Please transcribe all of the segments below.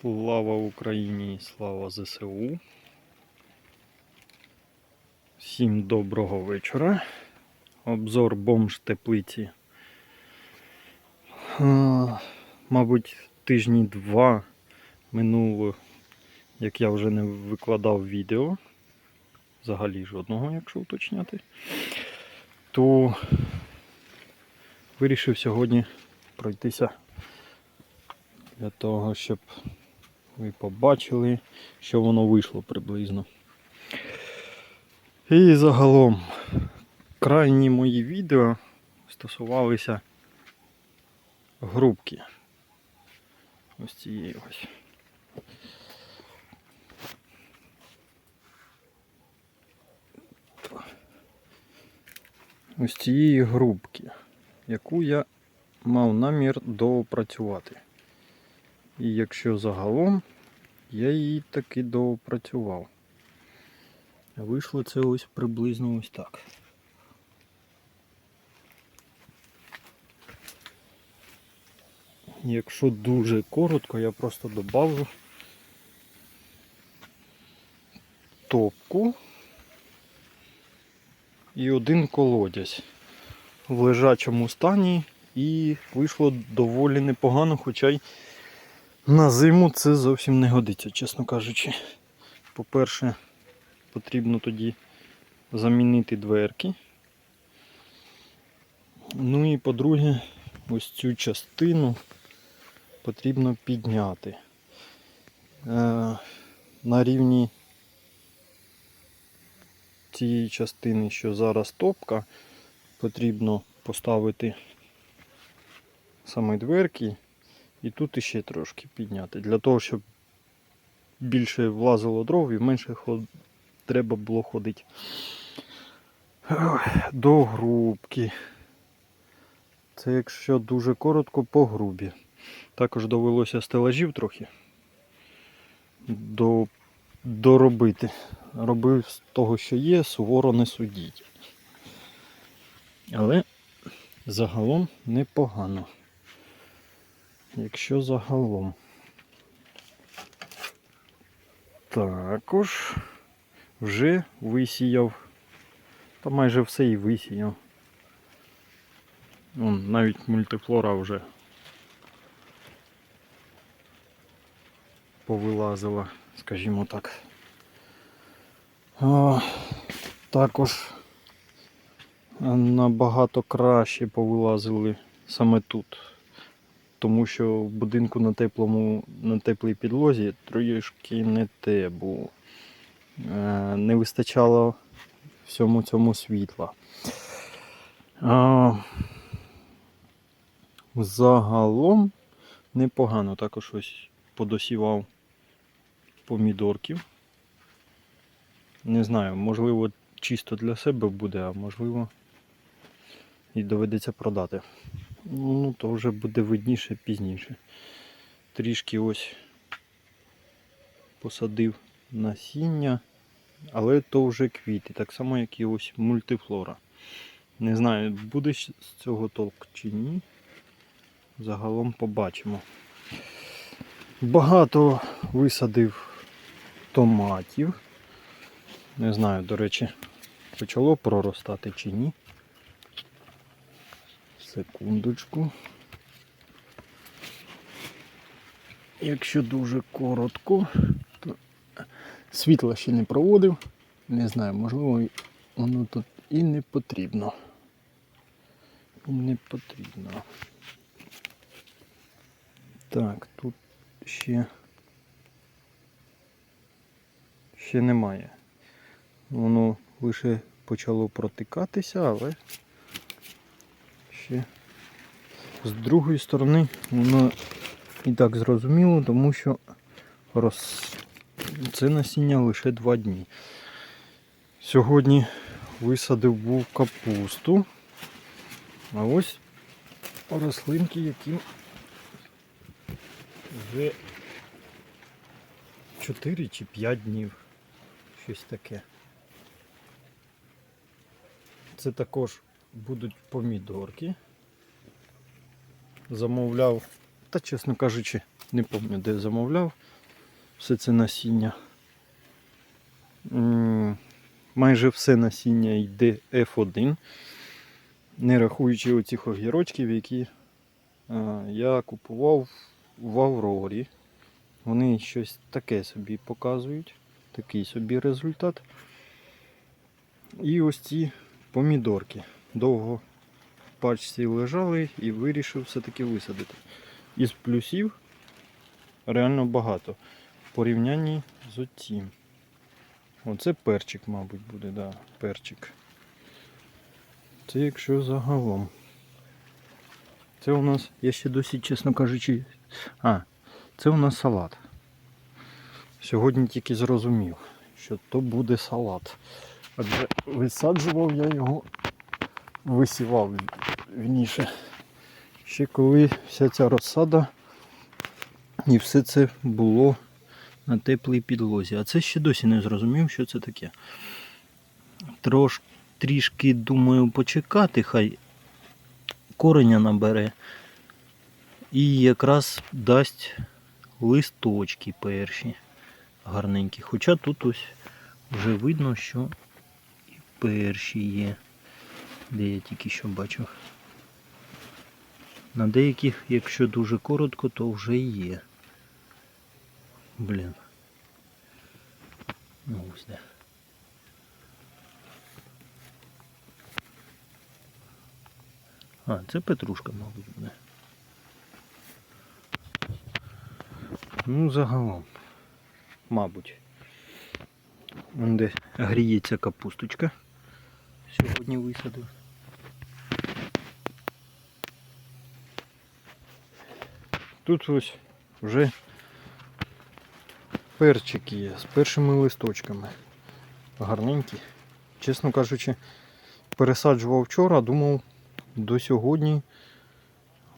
Слава Україні, слава ЗСУ. Всім доброго вечора. Обзор бомж теплиці. Мабуть, тижні два минуло, як я вже не викладав відео. Взагалі жодного, якщо уточняти. То вирішив сьогодні пройтися для того, щоб ви побачили, що воно вийшло приблизно. І загалом крайні мої відео стосувалися грубки. Ось цієї ось. Ось цієї грубки, яку я мав намір доопрацювати. І якщо загалом, я її таки доопрацював. Вийшло це ось приблизно ось так. Якщо дуже коротко, я просто добавлю топку і один колодязь в лежачому стані і вийшло доволі непогано, хоча й на зиму це зовсім не годиться, чесно кажучи. По-перше, потрібно тоді замінити дверки. Ну і по-друге, ось цю частину потрібно підняти. Е, на рівні цієї частини, що зараз топка, потрібно поставити саме дверки і тут іще трошки підняти. Для того, щоб більше влазило дров і менше ход... треба було ходити. До грубки. Це якщо дуже коротко по грубі. Також довелося стелажів трохи до... доробити. Робив з того, що є, суворо не судіть. Але загалом непогано. Якщо загалом. Також вже висіяв. Та майже все і висіяв. Вон, навіть мультифлора вже повилазила, скажімо так. А, також набагато краще повилазили саме тут тому що в будинку на теплому, на теплій підлозі трошки не те було. Е, не вистачало всьому цьому світла. А, загалом непогано також ось подосівав помідорків. Не знаю, можливо, чисто для себе буде, а можливо і доведеться продати. Ну, то вже буде видніше пізніше. Трішки ось посадив насіння, але то вже квіти, так само, як і ось мультифлора. Не знаю, буде з цього толк чи ні. Загалом побачимо. Багато висадив томатів. Не знаю, до речі, почало проростати чи ні. Секундочку. Якщо дуже коротко, то світла ще не проводив. Не знаю, можливо, воно тут і не потрібно. І не потрібно. Так, тут ще ще немає. Воно лише почало протикатися, але ще з другої сторони воно і так зрозуміло, тому що роз... це насіння лише два дні. Сьогодні висадив був капусту, а ось рослинки, які вже 4 чи 5 днів. Щось таке. Це також будуть помідорки. Замовляв, та чесно кажучи, Не пам'ятаю, де замовляв. Все це насіння. Майже все насіння йде F1, не рахуючи оцих огірочків, які я купував в Аврорі. Вони щось таке собі показують, такий собі результат. І ось ці помідорки. Довго пачці лежали і вирішив все-таки висадити. Із плюсів реально багато в порівнянні з оцім. Оце перчик, мабуть, буде, да, перчик. Це якщо загалом. Це у нас, я ще досі, чесно кажучи. А, це у нас салат. Сьогодні тільки зрозумів, що то буде салат. Адже висаджував я його, висівав вніше. Ще коли вся ця розсада і все це було на теплій підлозі. А це ще досі не зрозумів, що це таке. Трош, трішки думаю почекати, хай кореня набере. І якраз дасть листочки перші гарненькі. Хоча тут ось вже видно, що і перші є. Де я тільки що бачив. На деяких, якщо дуже коротко, то вже є. Блін. Ну ось де. А, це петрушка, мабуть, буде. Ну, загалом. Мабуть. Вон де гріється капусточка. Сьогодні висадив. Тут ось вже перчики є з першими листочками. Гарненькі. Чесно кажучи, пересаджував вчора, думав, до сьогодні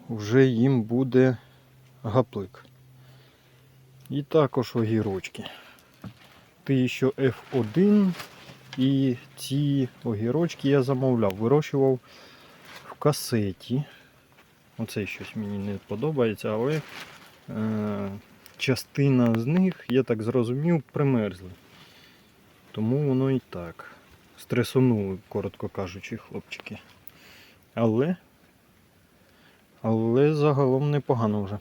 вже їм буде гаплик. І також огірочки. Ти що F1 і ці огірочки я замовляв, вирощував в касеті. Оце щось мені не подобається, але е, частина з них, я так зрозумів, примерзли. Тому воно і так. Стресонули, коротко кажучи, хлопчики. Але. Але загалом непогано вже.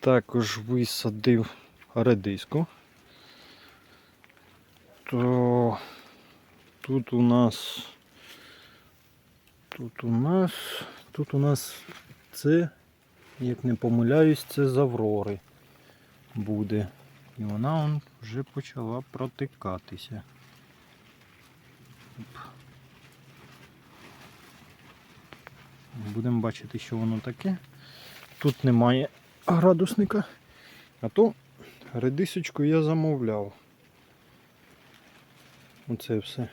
Також висадив редиску. То тут у нас. Тут у нас. Тут у нас це, як не помиляюсь, це з Аврори буде. І вона он вже почала протикатися. Будемо бачити, що воно таке. Тут немає градусника, а то редисочку я замовляв. Оце все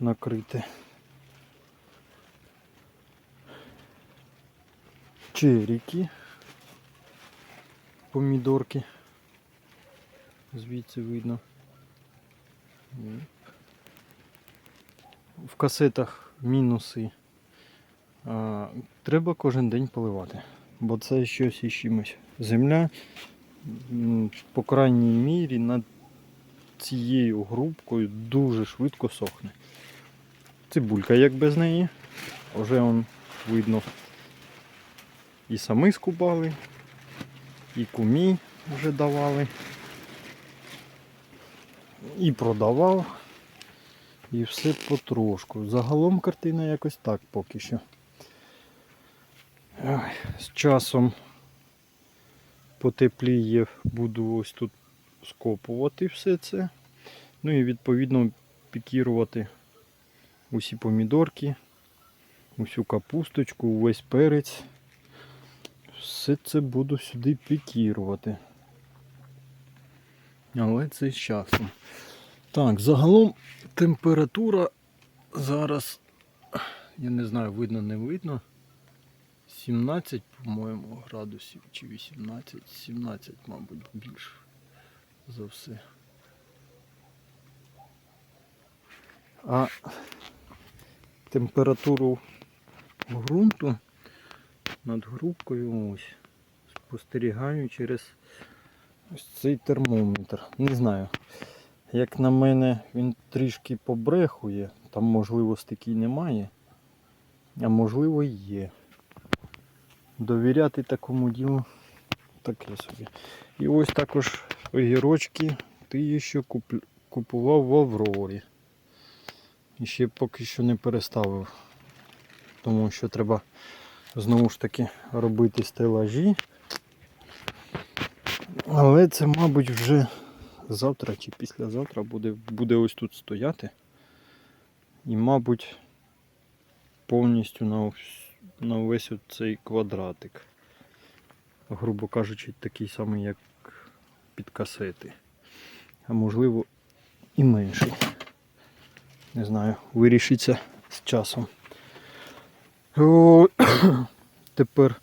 накрите. Черіки, помідорки. Звідси видно. В касетах мінуси. Треба кожен день поливати, бо це щось із чимось. Земля, по крайній мірі, над цією грубкою дуже швидко сохне. Цибулька як без неї. Вже он видно. І самі скубали, і кумі вже давали, і продавав. І все потрошку. Загалом картина якось так поки що. З часом потепліє, буду ось тут скопувати все це. Ну і відповідно пікірувати усі помідорки, усю капусточку, увесь перець. Все це буду сюди пікірувати. Але це з часом. Так, загалом температура зараз, я не знаю, видно, не видно. 17, по-моєму, градусів чи 18, 17, мабуть, більше за все. А температуру ґрунту над грубкою ось. Спостерігаю через ось цей термометр. Не знаю. Як на мене, він трішки побрехує, там можливо немає, а можливо є. Довіряти такому ділу таке собі. І ось також огірочки ти ще куп- купував в Аврорі. І ще поки що не переставив. Тому що треба знову ж таки робити стелажі. Але це, мабуть, вже завтра чи післязавтра буде, буде ось тут стояти. І, мабуть, повністю на, на весь цей квадратик. Грубо кажучи, такий самий, як під касети. А можливо і менший. Не знаю, вирішиться з часом. О, тепер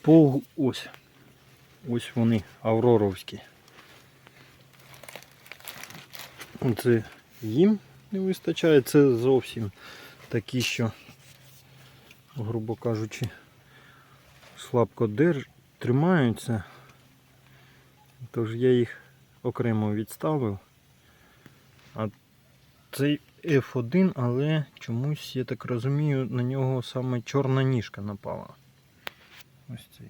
пол ось. Ось вони, авроровські. Це їм не вистачає, це зовсім такі, що, грубо кажучи, слабко держ... тримаються. Тож я їх окремо відставив. А цей F1, але чомусь, я так розумію, на нього саме чорна ніжка напала. Ось цей.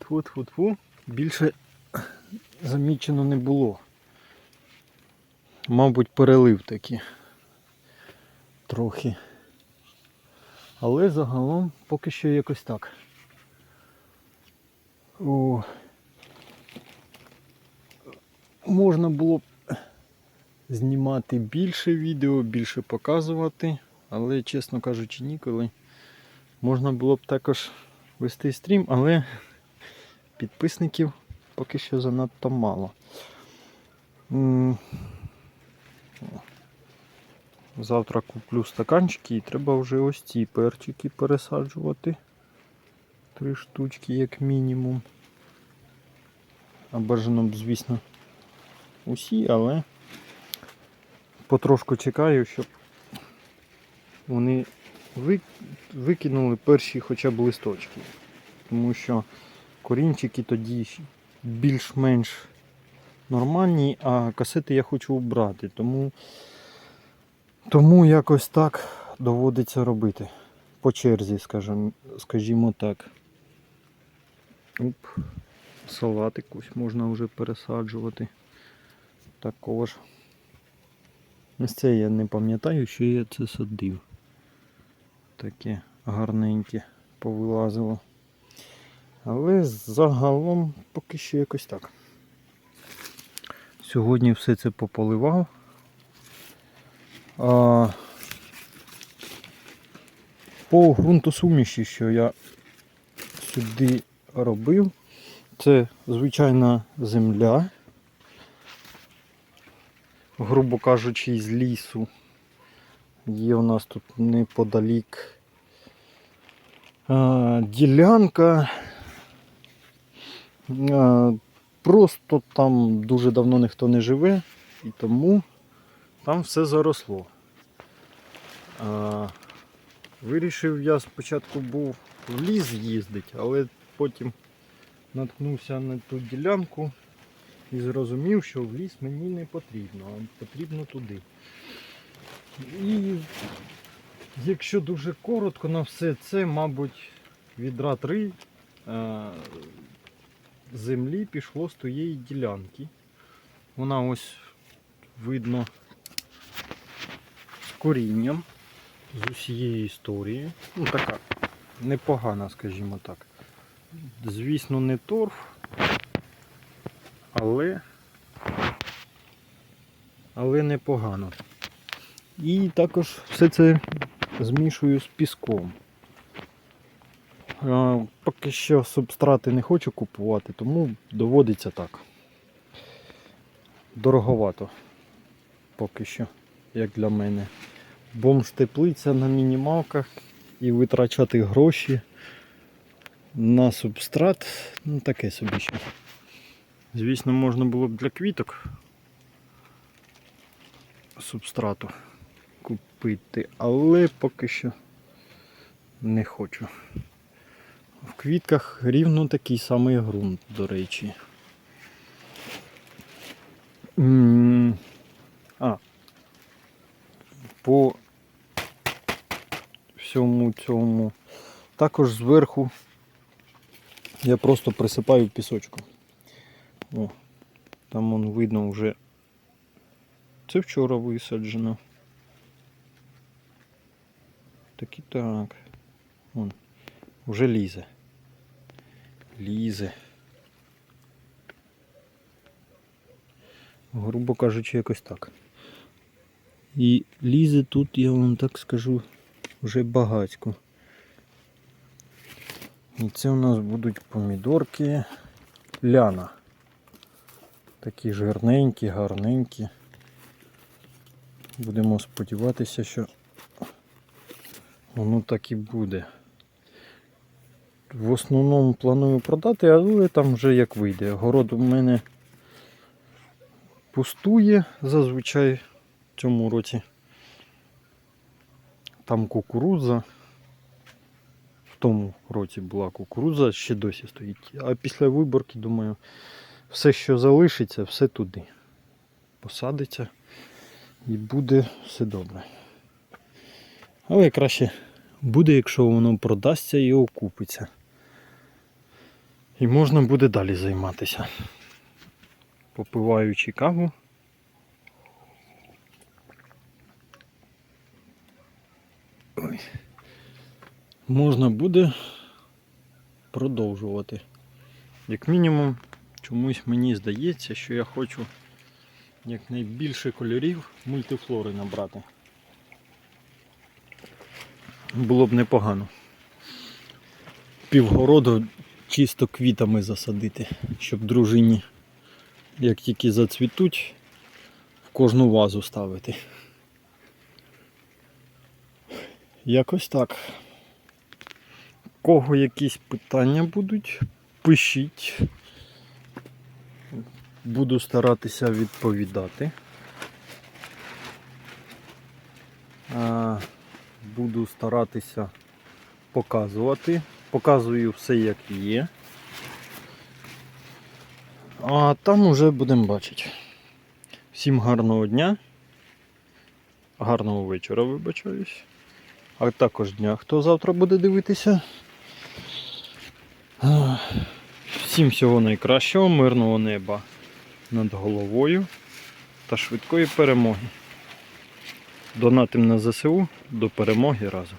Тфу-тфу-тфу. Більше замічено не було. Мабуть, перелив таки трохи. Але загалом поки що якось так. О, можна було б знімати більше відео, більше показувати, але, чесно кажучи, ніколи. Можна було б також вести стрім, але підписників поки що занадто мало. Завтра куплю стаканчики і треба вже ось ці перчики пересаджувати. Три штучки як мінімум. А бажано б, звісно, усі, але потрошку чекаю, щоб вони викинули перші хоча б листочки. Тому що корінчики тоді більш-менш нормальні, а касети я хочу убрати. Тому, тому якось так доводиться робити. По черзі, скажімо, скажімо так. Оп. Салатик ось можна вже пересаджувати. Також. Ось це я не пам'ятаю, що я це садив. Таке гарненьке повилазило. Але загалом поки що якось так. Сьогодні все це пополивав. А, по ґрунтосуміші, що я сюди робив, це звичайна земля, грубо кажучи, з лісу. Є у нас тут неподалік ділянка. Просто там дуже давно ніхто не живе, і тому там все заросло. Вирішив я спочатку був в ліс їздити, але потім наткнувся на ту ділянку і зрозумів, що в ліс мені не потрібно, а потрібно туди. І якщо дуже коротко на все це, мабуть, відра три е, землі пішло з тієї ділянки. Вона ось видно з корінням з усієї історії. Ну така непогана, скажімо так. Звісно, не торф, але, але непогано. І також все це змішую з піском. Поки що субстрати не хочу купувати, тому доводиться так. Дороговато поки що, як для мене. Бомж теплиця на мінімалках і витрачати гроші на субстрат, ну таке собі ще. Звісно, можна було б для квіток субстрату купити, але поки що не хочу. В квітках рівно такий самий ґрунт, до речі. А. По всьому цьому. Також зверху я просто присипаю пісочком. О, там вон видно вже. Це вчора висаджено. Так і так. Вон. Уже лізе. Лізе. Грубо кажучи, якось так. І лізе тут, я вам так скажу, вже багатько. І це у нас будуть помідорки ляна. Такі жирненькі, гарненькі. Будемо сподіватися, що воно так і буде. В основному планую продати, але там вже як вийде. Город у мене пустує зазвичай в цьому році. Там кукурудза. В тому році була кукурудза, ще досі стоїть. А після виборки, думаю, все, що залишиться, все туди. Посадиться і буде все добре. Але краще буде, якщо воно продасться і окупиться. І можна буде далі займатися. Попиваючи каву. Ой. Можна буде продовжувати. Як мінімум, чомусь мені здається, що я хочу якнайбільше кольорів мультифлори набрати. Було б непогано. Півгороду чисто квітами засадити, щоб дружині, як тільки зацвітуть, в кожну вазу ставити. Якось так. Кого якісь питання будуть, пишіть. Буду старатися відповідати. Буду старатися показувати. Показую все як є. А там уже будемо бачити. Всім гарного дня. Гарного вечора, вибачаюсь. А також дня, хто завтра буде дивитися. Всім всього найкращого, мирного неба над головою та швидкої перемоги. Донатим на ЗСУ до перемоги разом.